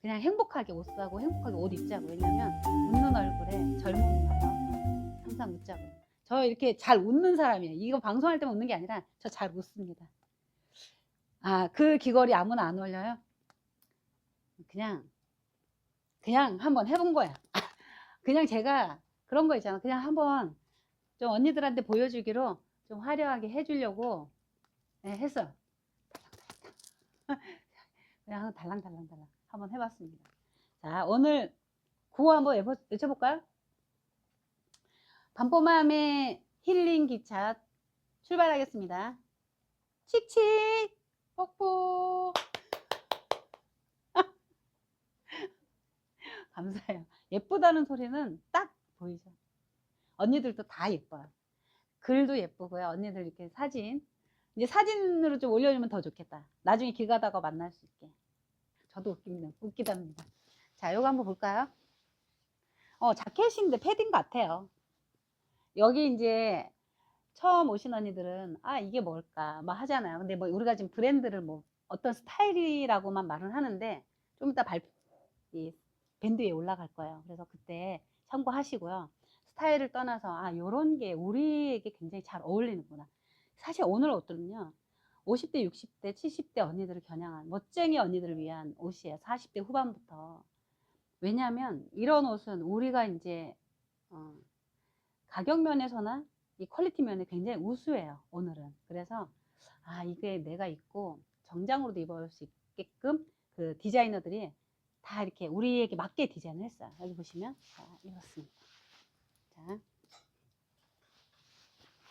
그냥 행복하게 옷 사고 행복하게 옷 입자고 왜냐면 웃는 얼굴에 젊음이 와요. 항상 웃자고. 저 이렇게 잘 웃는 사람이에요. 이거 방송할 때만 웃는 게 아니라 저 잘 웃습니다. 아, 그 귀걸이 아무나 안 어울려요? 그냥 그냥 한번 해본 거야. 그냥 제가 그런 거 있잖아. 그냥 한번 좀 언니들한테 보여주기로 좀 화려하게 해주려고 네, 했어. 그냥 달랑달랑달랑 한번 해봤습니다. 자, 오늘 구호 한번 외쳐볼까요? 밤뽀맘의 힐링 기차 출발하겠습니다. 칙칙! 뽁뽁! 감사해요. 예쁘다는 소리는 딱 보이죠. 언니들도 다 예뻐요. 글도 예쁘고요. 언니들 이렇게 사진. 이제 사진으로 좀 올려주면 더 좋겠다. 나중에 길 가다가 만날 수 있게. 저도 웃깁니다. 웃기답니다. 자, 요거 한번 볼까요? 어, 자켓인데 패딩 같아요. 여기 이제 처음 오신 언니들은 아, 이게 뭘까? 막 하잖아요. 근데 뭐 우리가 지금 브랜드를 뭐 어떤 스타일이라고만 말은 하는데 좀 이따 발, 이 밴드 위에 올라갈 거예요. 그래서 그때 참고하시고요. 스타일을 떠나서 아, 요런 게 우리에게 굉장히 잘 어울리는구나. 사실 오늘 옷들은요. 50대, 60대, 70대 언니들을 겨냥한 멋쟁이 언니들을 위한 옷이에요. 40대 후반부터. 왜냐하면 이런 옷은 우리가 이제 어, 가격 면에서나 이 퀄리티 면에 굉장히 우수해요. 오늘은. 그래서 아 이게 내가 입고 정장으로도 입을 수 있게끔 그 디자이너들이 다 이렇게 우리에게 맞게 디자인을 했어요. 여기 보시면 자, 이렇습니다. 자,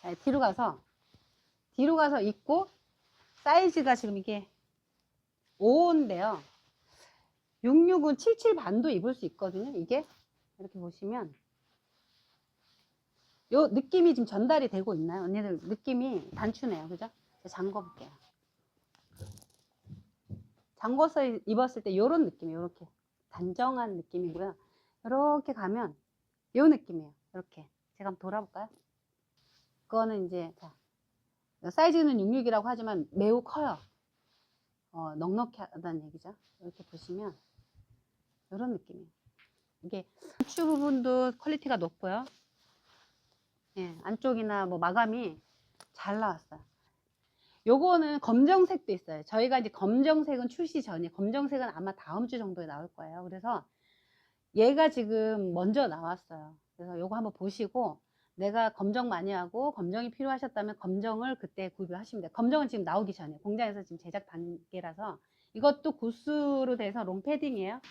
자, 뒤로 가서 뒤로 가서 입고 사이즈가 지금 이게 5인데요. 66은 77 반도 입을 수 있거든요. 이게 이렇게 보시면 요 느낌이 지금 전달이 되고 있나요? 언니들 느낌이 단추네요. 그죠? 잠궈 볼게요. 잠궈서 입었을 때 요런 느낌이에요. 요렇게 단정한 느낌이고요. 이렇게 가면 요 느낌이에요. 이렇게 제가 한번 돌아볼까요? 그거는 이제 자 사이즈는 66이라고 하지만 매우 커요. 어, 넉넉하다는 얘기죠. 이렇게 보시면 이런 느낌이에요. 이게 단추 부분도 퀄리티가 높고요. 예, 안쪽이나 뭐 마감이 잘 나왔어요. 요거는 검정색도 있어요. 저희가 이제 검정색은 출시 전에 검정색은 아마 다음 주 정도에 나올 거예요. 그래서 얘가 지금 먼저 나왔어요. 그래서 요거 한번 보시고 내가 검정 많이 하고 검정이 필요하셨다면 검정을 그때 구입을 하시면 돼요. 검정은 지금 나오기 전에 공장에서 지금 제작 단계라서 이것도 구스로 돼서 롱 패딩이에요.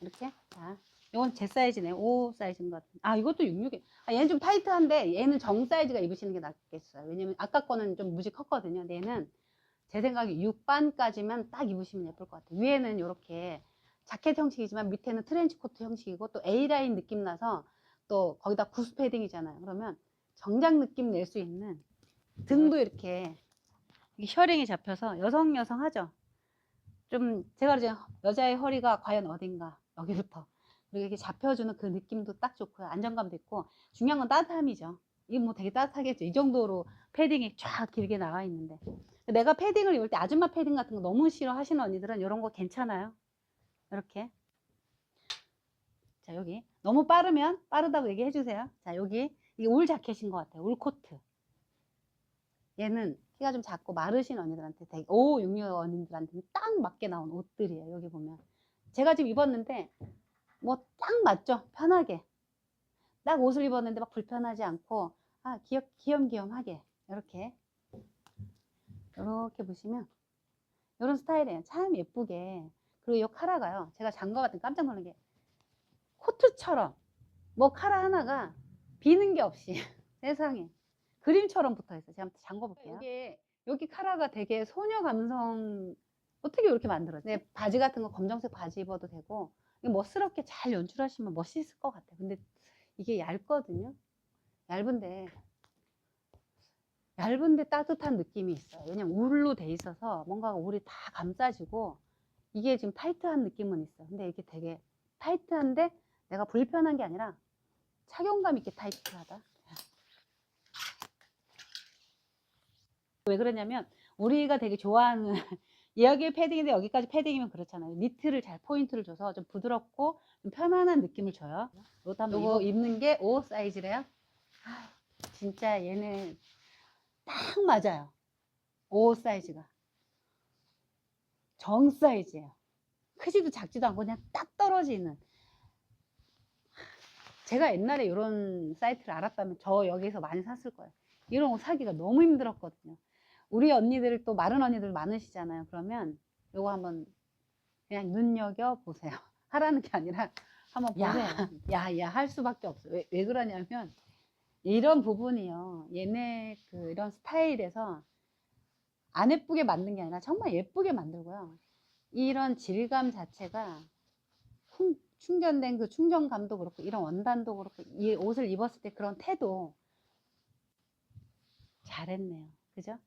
이렇게 자, 이건 제 사이즈네요. 5 사이즈인 것 같은데 아 이것도 66이 아, 얘는 좀 타이트한데 얘는 정 사이즈가 입으시는 게 낫겠어요. 왜냐면 아까 거는 좀 무지 컸거든요. 얘는 제 생각에 6반까지만 딱 입으시면 예쁠 것 같아요. 위에는 이렇게 자켓 형식이지만 밑에는 트렌치 코트 형식이고 또 A라인 느낌 나서 또 거기다 구스 패딩이잖아요. 그러면 정장 느낌 낼 수 있는 등도 이렇게 이게 셔링이 잡혀서 여성 여성 하죠. 좀 제가 이제 여자의 허리가 과연 어딘가 여기부터 그리고 이렇게 잡혀주는 그 느낌도 딱 좋고요. 안정감도 있고 중요한 건 따뜻함이죠. 이게 뭐 되게 따뜻하겠죠. 이 정도로 패딩이 쫙 길게 나와 있는데 내가 패딩을 입을 때 아줌마 패딩 같은 거 너무 싫어 하시는 언니들은 이런 거 괜찮아요. 이렇게 자 여기 너무 빠르면 빠르다고 얘기해 주세요. 자 여기 이게 울 자켓인 것 같아요. 울 코트. 얘는 키가 좀 작고 마르신 언니들한테 되게 5, 6년 언니들한테는 딱 맞게 나온 옷들이에요. 여기 보면 제가 지금 입었는데 뭐 딱 맞죠? 편하게 딱 옷을 입었는데 막 불편하지 않고 아 귀엽 귀염귀염하게 이렇게 이렇게 보시면 이런 스타일이에요. 참 예쁘게 그리고 이 카라가요. 제가 잠궈봤더니 깜짝 놀란 게 코트처럼 뭐 카라 하나가 비는 게 없이 세상에 그림처럼 붙어 있어요. 제가 한번 잠궈 볼게요. 이게 여기 카라가 되게 소녀 감성 어떻게 이렇게 만들었지? 네, 바지 같은 거 검정색 바지 입어도 되고 멋스럽게 잘 연출하시면 멋있을 것 같아요. 근데 이게 얇거든요. 얇은데 얇은데 따뜻한 느낌이 있어요. 왜냐면 울로 돼 있어서 뭔가 울이 다 감싸지고 이게 지금 타이트한 느낌은 있어요. 근데 이게 되게 타이트한데 내가 불편한 게 아니라 착용감 있게 타이트하다. 왜 그러냐면 우리가 되게 좋아하는 여기 패딩인데 여기까지 패딩이면 그렇잖아요. 니트를 잘 포인트를 줘서 좀 부드럽고 좀 편안한 느낌을 줘요. 이것도 한번 요거 이거 입는 게 5 사이즈래요. 아, 진짜 얘는 딱 맞아요. 5 사이즈가. 정 사이즈예요. 크지도 작지도 않고 그냥 딱 떨어지는. 제가 옛날에 이런 사이트를 알았다면 저 여기서 많이 샀을 거예요. 이런 옷 사기가 너무 힘들었거든요. 우리 언니들 또 마른 언니들 많으시잖아요. 그러면 요거 한번 그냥 눈여겨 보세요. 하라는 게 아니라 한번 야. 보세요. 야, 야, 할 수밖에 없어요. 왜, 왜 그러냐면 이런 부분이요. 얘네 그 이런 스타일에서 안 예쁘게 만든 게 아니라 정말 예쁘게 만들고요. 이런 질감 자체가 충- 충전된 그 충전감도 그렇고 이런 원단도 그렇고 이 옷을 입었을 때 그런 태도 잘했네요. 그죠?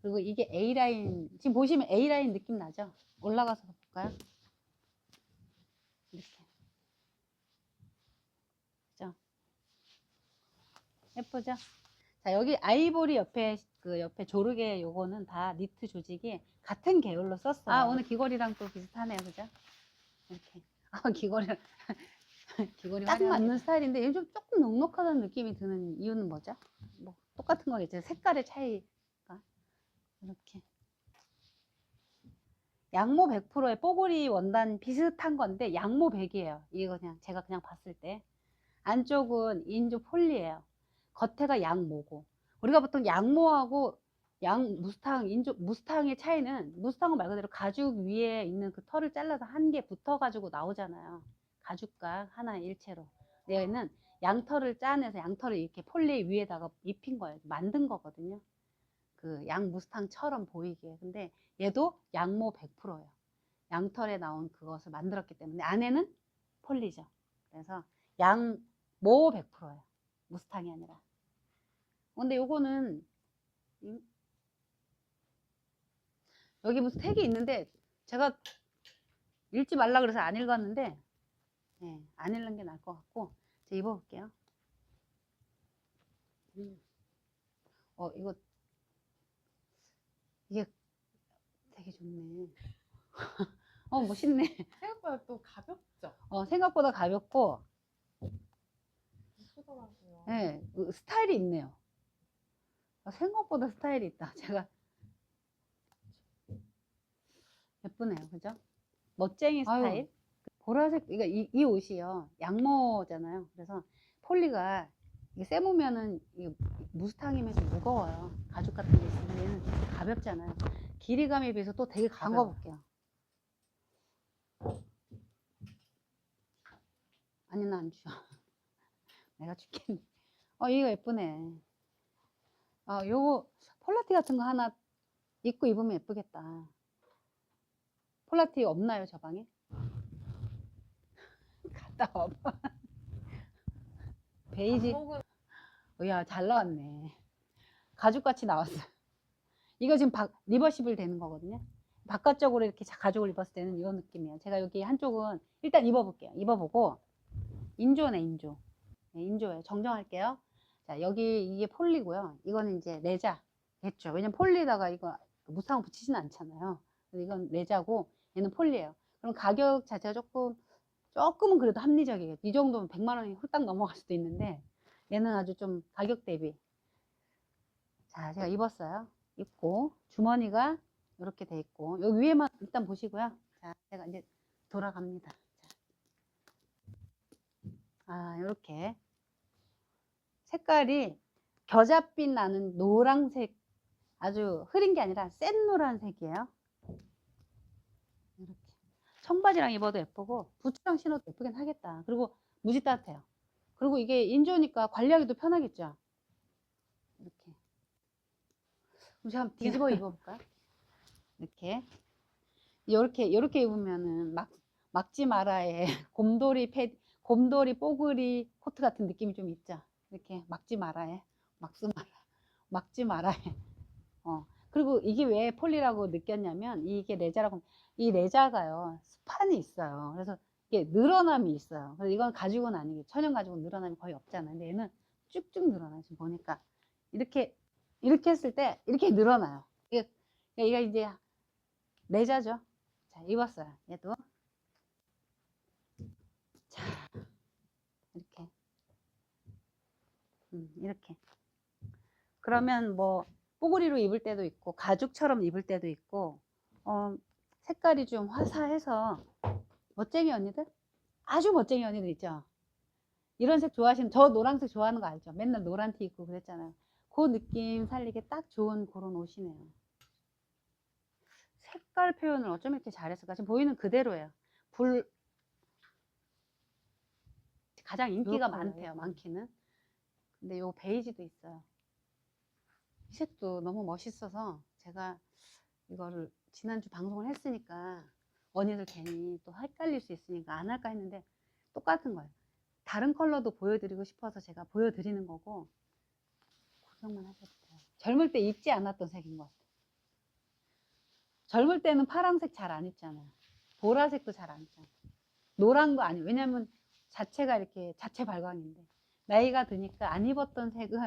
그리고 이게 A라인, 지금 보시면 A라인 느낌 나죠? 올라가서 볼까요? 이렇게. 그죠? 예쁘죠? 자, 여기 아이보리 옆에, 그 옆에 조르개 요거는 다 니트 조직이 같은 계열로 썼어요. 아, 오늘 귀걸이랑 또 비슷하네요. 그죠? 이렇게. 아, 귀걸이랑. 귀걸이 딱 맞는 스타일인데 좀 조금 넉넉하다는 느낌이 드는 이유는 뭐죠? 뭐 똑같은 거겠죠. 색깔의 차이가 이렇게 양모 100%의 뽀글이 원단 비슷한 건데 양모 100이에요. 이거 그냥 제가 그냥 봤을 때 안쪽은 인조 폴리예요. 겉에가 양모고 우리가 보통 양모하고 양 무스탕 인조 무스탕의 차이는 무스탕은 말 그대로 가죽 위에 있는 그 털을 잘라서 한 개 붙어 가지고 나오잖아요. 가죽각 하나 일체로. 얘는 양털을 짜내서 양털을 이렇게 폴리 위에다가 입힌 거예요. 만든 거거든요. 그 양 무스탕처럼 보이게. 근데 얘도 양모 100%예요. 양털에 나온 그것을 만들었기 때문에 안에는 폴리죠. 그래서 양모 100%예요. 무스탕이 아니라. 근데 요거는 이- 여기 무슨 택이 있는데 제가 읽지 말라 그래서 안 읽었는데 예, 안 읽는 게 나을 것 같고 제가 입어볼게요. 음. 어 이거 이게 되게 좋네. 어 멋있네. 생각보다 또 가볍죠? 어 생각보다 가볍고 예쁘더라고요. 예, 그 스타일이 있네요. 아, 생각보다 스타일이 있다. 제가 예쁘네요, 그죠? 멋쟁이 아유. 스타일. 보라색 이, 이 옷이요 양모잖아요. 그래서 폴리가 이게 세무면은 이게 무스탕이면 좀 무거워요. 가죽 같은 게 있으면 얘는 가볍잖아요. 길이감에 비해서 또 되게 가벼워. 볼게요. 아니 나안 줘. 내가 죽겠네. 어 이거 예쁘네. 아 요거 폴라티 같은 거 하나 입고 입으면 예쁘겠다. 폴라티 없나요 저 방에? 갔다 와봐. 베이지. 야, 잘 나왔네. 가죽같이 나왔어. 이거 지금 바, 리버시블 되는 거거든요. 바깥쪽으로 이렇게 자- 가죽을 입었을 때는 이런 느낌이에요. 제가 여기 한쪽은 일단 입어볼게요. 입어보고 인조네, 인조. 네, 인조예요. 정정할게요. 자, 여기 이게 폴리고요. 이거는 이제 레자겠죠. 왜냐면 폴리에다가 이거 무쌍 붙이진 않잖아요. 이건 레자고 얘는 폴리예요. 그럼 가격 자체가 조금 조금은 그래도 합리적이겠죠. 이 정도면 100만 원이 훌딱 넘어갈 수도 있는데 얘는 아주 좀 가격 대비. 자, 제가 입었어요. 입고 주머니가 이렇게 돼 있고 여기 위에만 일단 보시고요. 자, 제가 이제 돌아갑니다. 자. 아, 이렇게 색깔이 겨자빛 나는 노란색 아주 흐린 게 아니라 센 노란색이에요. 청바지랑 입어도 예쁘고 부츠랑 신어도 예쁘긴 하겠다. 그리고 무지 따뜻해요. 그리고 이게 인조니까 관리하기도 편하겠죠. 이렇게. 그럼 제가 한번 뒤집어 입어볼까요? 이렇게. 이렇게, 이렇게 입으면은 막, 막지 마라의 곰돌이 패, 곰돌이 뽀글이 코트 같은 느낌이 좀 있죠. 이렇게 막지 마라의, 막수 마라, 막지 마라의. 어. 그리고 이게 왜 폴리라고 느꼈냐면 이게 레자라고, 이 레자가요, 스판이 있어요. 그래서 이게 늘어남이 있어요. 그래서 이건 가죽은 아니고 천연 가죽은 늘어남이 거의 없잖아요. 근데 얘는 쭉쭉 늘어나요. 지금 보니까 이렇게 이렇게 했을 때 이렇게 늘어나요. 이게 얘가 이제 내자죠. 자, 입었어요. 얘도. 자, 이렇게. 음, 이렇게. 그러면 뭐, 뽀글이로 입을 때도 있고, 가죽처럼 입을 때도 있고, 어, 색깔이 좀 화사해서, 멋쟁이 언니들? 아주 멋쟁이 언니들 있죠? 이런 색 좋아하시는, 저 노란색 좋아하는 거 알죠? 맨날 노란 티 입고 그랬잖아요. 그 느낌 살리기 딱 좋은 그런 옷이네요. 색깔 표현을 어쩜 이렇게 잘했을까? 지금 보이는 그대로예요. 불 가장 인기가 많대요. 많기는. 근데 요 베이지도 있어요. 이 색도 너무 멋있어서 제가 이거를 지난주 방송을 했으니까 언니들 괜히 또 헷갈릴 수 있으니까 안 할까 했는데 똑같은 거예요. 다른 컬러도 보여드리고 싶어서 제가 보여드리는 거고 구경만 하셔도 돼요. 젊을 때 입지 않았던 색인 것 같아요. 젊을 때는 파란색 잘 안 입잖아요. 보라색도 잘 안 입잖아요. 노란도 아니에요. 왜냐면 자체가 이렇게 자체 발광인데 나이가 드니까 안 입었던 색을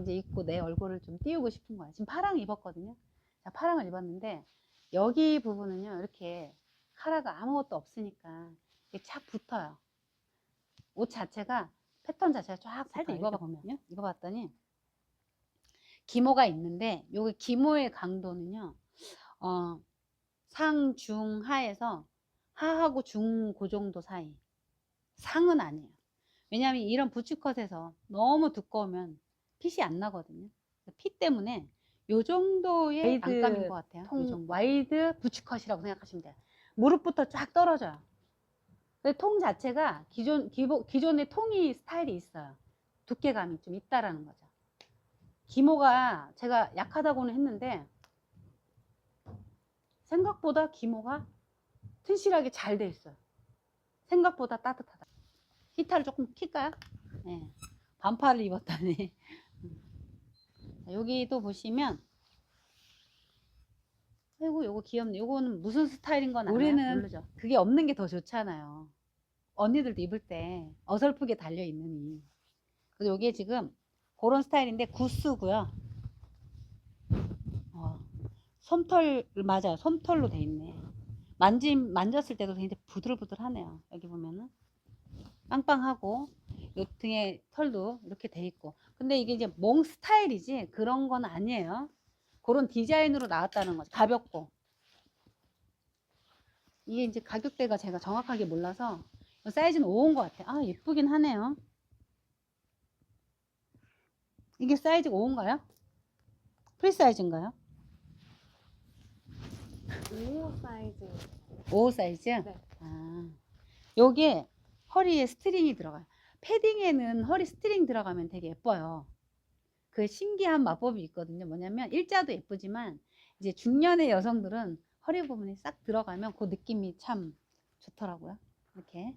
이제 입고 내 얼굴을 좀 띄우고 싶은 거야. 지금 파랑 입었거든요. 자, 파랑을 입었는데 여기 부분은요 이렇게 카라가 아무것도 없으니까 이게 착 붙어요. 옷 자체가 패턴 자체가 쫙 살짝 보면요. 입어봤더니 기모가 있는데 여기 기모의 강도는요. 어, 상, 중, 하에서 하하고 중그 정도 사이. 상은 아니에요. 왜냐하면 이런 부츠컷에서 너무 두꺼우면 핏이 안 나거든요. 핏 때문에 요 정도의 와이드 안감인 것 같아요. 요 통- 정도. 와이드 부츠컷이라고 생각하시면 돼요. 무릎부터 쫙 떨어져요. 근데 통 자체가 기존, 기본, 기존의 통이 스타일이 있어요. 두께감이 좀 있다라는 거죠. 기모가 제가 약하다고는 했는데 생각보다 기모가 튼실하게 잘 돼 있어요. 생각보다 따뜻하다. 히타를 조금 킬까요? 네. 반팔을 입었다니. 자, 여기 또 보시면 아이고 요거 귀엽네. 요거는 무슨 스타일인 건 알아요? 우리는 모르죠. 그게 없는 게 더 좋잖아요. 언니들도 입을 때 어설프게 달려 있느니. 그래서 요게 지금 그런 스타일인데 구스고요. 어, 솜털 맞아요. 솜털로 돼 있네. 만짐 만졌을 때도 굉장히 부들부들하네요. 여기 보면은 빵빵하고 요 등에 털도 이렇게 돼 있고. 근데 이게 이제 몽 스타일이지 그런 건 아니에요. 그런 디자인으로 나왔다는 거죠. 가볍고. 이게 이제 가격대가 제가 정확하게 몰라서 사이즈는 5인 것 같아요. 아, 예쁘긴 하네요. 이게 사이즈가 5인가요? 프리 사이즈인가요? 5 사이즈. 5 사이즈? 네. 아, 요게 허리에 스트링이 들어가요. 패딩에는 허리 스트링 들어가면 되게 예뻐요. 그 신기한 마법이 있거든요. 뭐냐면 일자도 예쁘지만 이제 중년의 여성들은 허리 부분이 싹 들어가면 그 느낌이 참 좋더라고요. 이렇게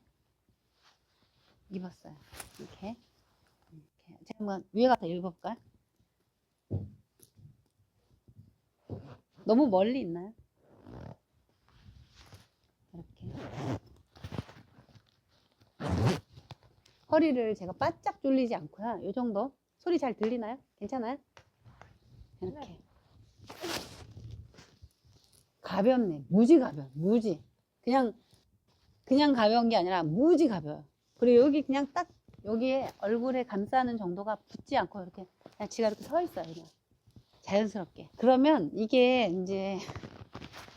입었어요. 이렇게. 이렇게. 제가 한번 위에 갖다 입어볼까요? 너무 멀리 있나요? 이렇게. 허리를 제가 바짝 졸리지 않고요. 이 정도. 소리 잘 들리나요? 괜찮아요? 이렇게. 네. 가볍네. 무지 가벼워. 무지. 그냥, 그냥 가벼운 게 아니라 무지 가벼워요. 그리고 여기 그냥 딱 여기에 얼굴에 감싸는 정도가 붙지 않고 이렇게 그냥 지가 이렇게 서 있어요. 그냥. 자연스럽게. 그러면 이게 이제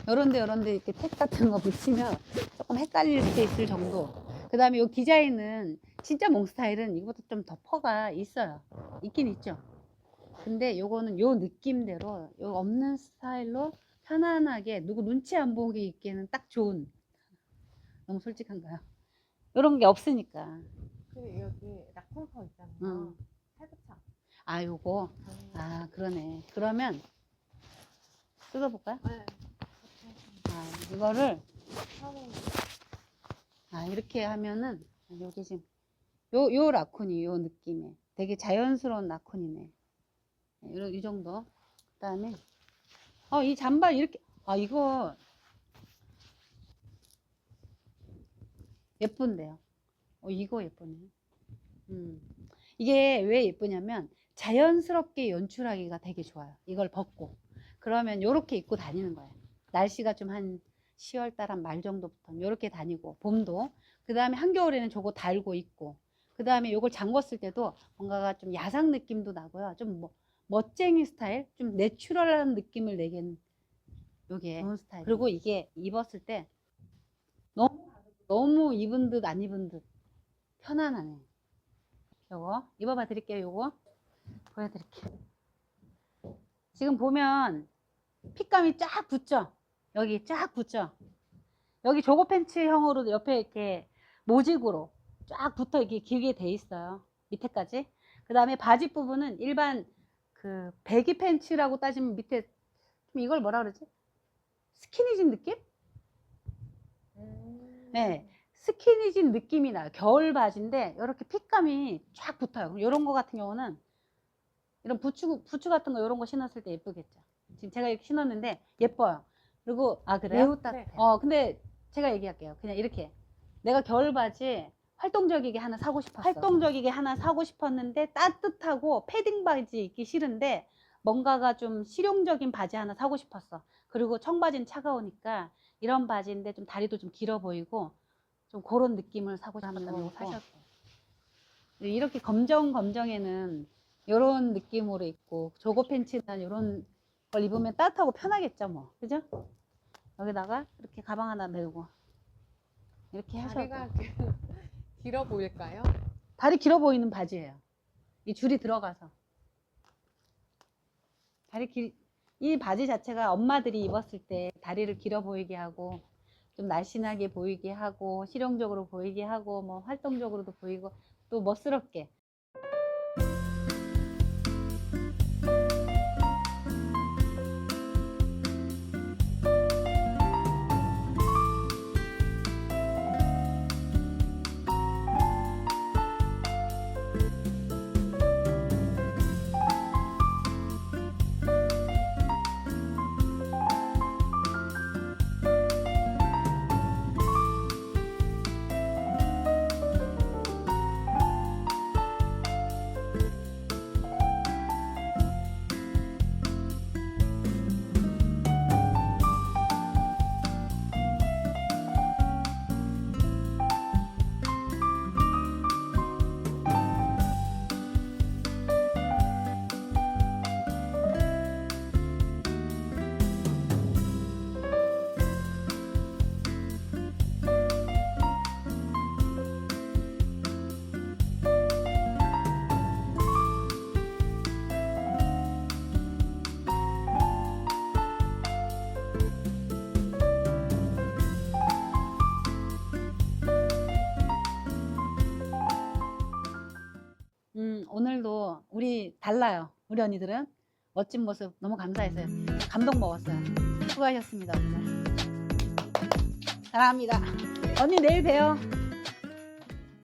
요런데 요런데 이렇게 택 같은 거 붙이면 조금 헷갈릴 수 있을 정도. 그 다음에 이 디자인은 진짜 몽 스타일은 이거보다 좀 더 퍼가 있어요. 있긴 있죠. 근데 요거는 요 느낌대로 요 없는 스타일로 편안하게 누구 눈치 안 보게 입기에는 딱 좋은. 너무 솔직한가요? 요런 게 없으니까. 그리고 여기 라콤퍼 있잖아요. 음. 팔굽혀. 아, 요거. 아, 그러네. 그러면 뜯어볼까요? 네. 아, 이거를 처음에 아, 이렇게 하면은, 여기 지금, 요, 요 라쿤이 요 느낌에 되게 자연스러운 라쿤이네. 네, 요, 이 정도. 그 다음에, 어, 이 잠바 이렇게, 아, 이거, 예쁜데요. 어, 이거 예쁘네. 음. 이게 왜 예쁘냐면, 자연스럽게 연출하기가 되게 좋아요. 이걸 벗고. 그러면 요렇게 입고 다니는 거예요. 날씨가 좀 한 10월 달 한 말 정도부터 이렇게 다니고 봄도 그 다음에 한겨울에는 저거 달고 있고 그 다음에 요걸 잠궜을 때도 뭔가가 좀 야상 느낌도 나고요. 좀 뭐, 멋쟁이 스타일, 좀 내추럴한 느낌을 내긴 요게 좋은 스타일. 그리고 이게 입었을 때 너무 너무 입은 듯 안 입은 듯 편안하네. 요거 입어봐 드릴게요. 요거 보여드릴게요. 지금 보면 핏감이 쫙 붙죠? 여기 쫙 붙죠? 여기 조거 팬츠형으로 옆에 이렇게 모직으로 쫙 붙어 이렇게 길게 돼 있어요. 밑에까지. 그 다음에 바지 부분은 일반 그 배기 팬츠라고 따지면 밑에 좀 이걸 뭐라 그러지? 스키니진 느낌? 음. 네. 스키니진 느낌이 나요. 겨울 바지인데 이렇게 핏감이 쫙 붙어요. 이런 거 같은 경우는 이런 부츠, 부츠 같은 거 이런 거 신었을 때 예쁘겠죠. 지금 제가 이렇게 신었는데 예뻐요. 그리고 아 그래요? 매우 따뜻해요. 어 근데 제가 얘기할게요. 그냥 이렇게 내가 겨울 바지 활동적이게 하나 사고 싶었어. 활동적이게 하나 사고 싶었는데 따뜻하고 패딩 바지 입기 싫은데 뭔가가 좀 실용적인 바지 하나 사고 싶었어. 그리고 청바지는 차가우니까 이런 바지인데 좀 다리도 좀 길어 보이고 좀 그런 느낌을 사고 싶었다면 이거 사셨고 이렇게 검정 검정에는 이런 느낌으로 입고 조거 팬츠나 이런 걸 입으면 따뜻하고 편하겠죠 뭐 그죠? 여기다가 이렇게 가방 하나 메고 이렇게 하셔도 다리가 길어 보일까요? 다리 길어 보이는 바지예요. 이 줄이 들어가서. 다리 길, 이 바지 자체가 엄마들이 입었을 때 다리를 길어 보이게 하고, 좀 날씬하게 보이게 하고, 실용적으로 보이게 하고, 뭐 활동적으로도 보이고, 또 멋스럽게. 달라요. 우리 언니들은 멋진 모습 너무 감사했어요. 감동 먹었어요. 수고하셨습니다, 오늘. 사랑합니다. 언니 내일 봬요.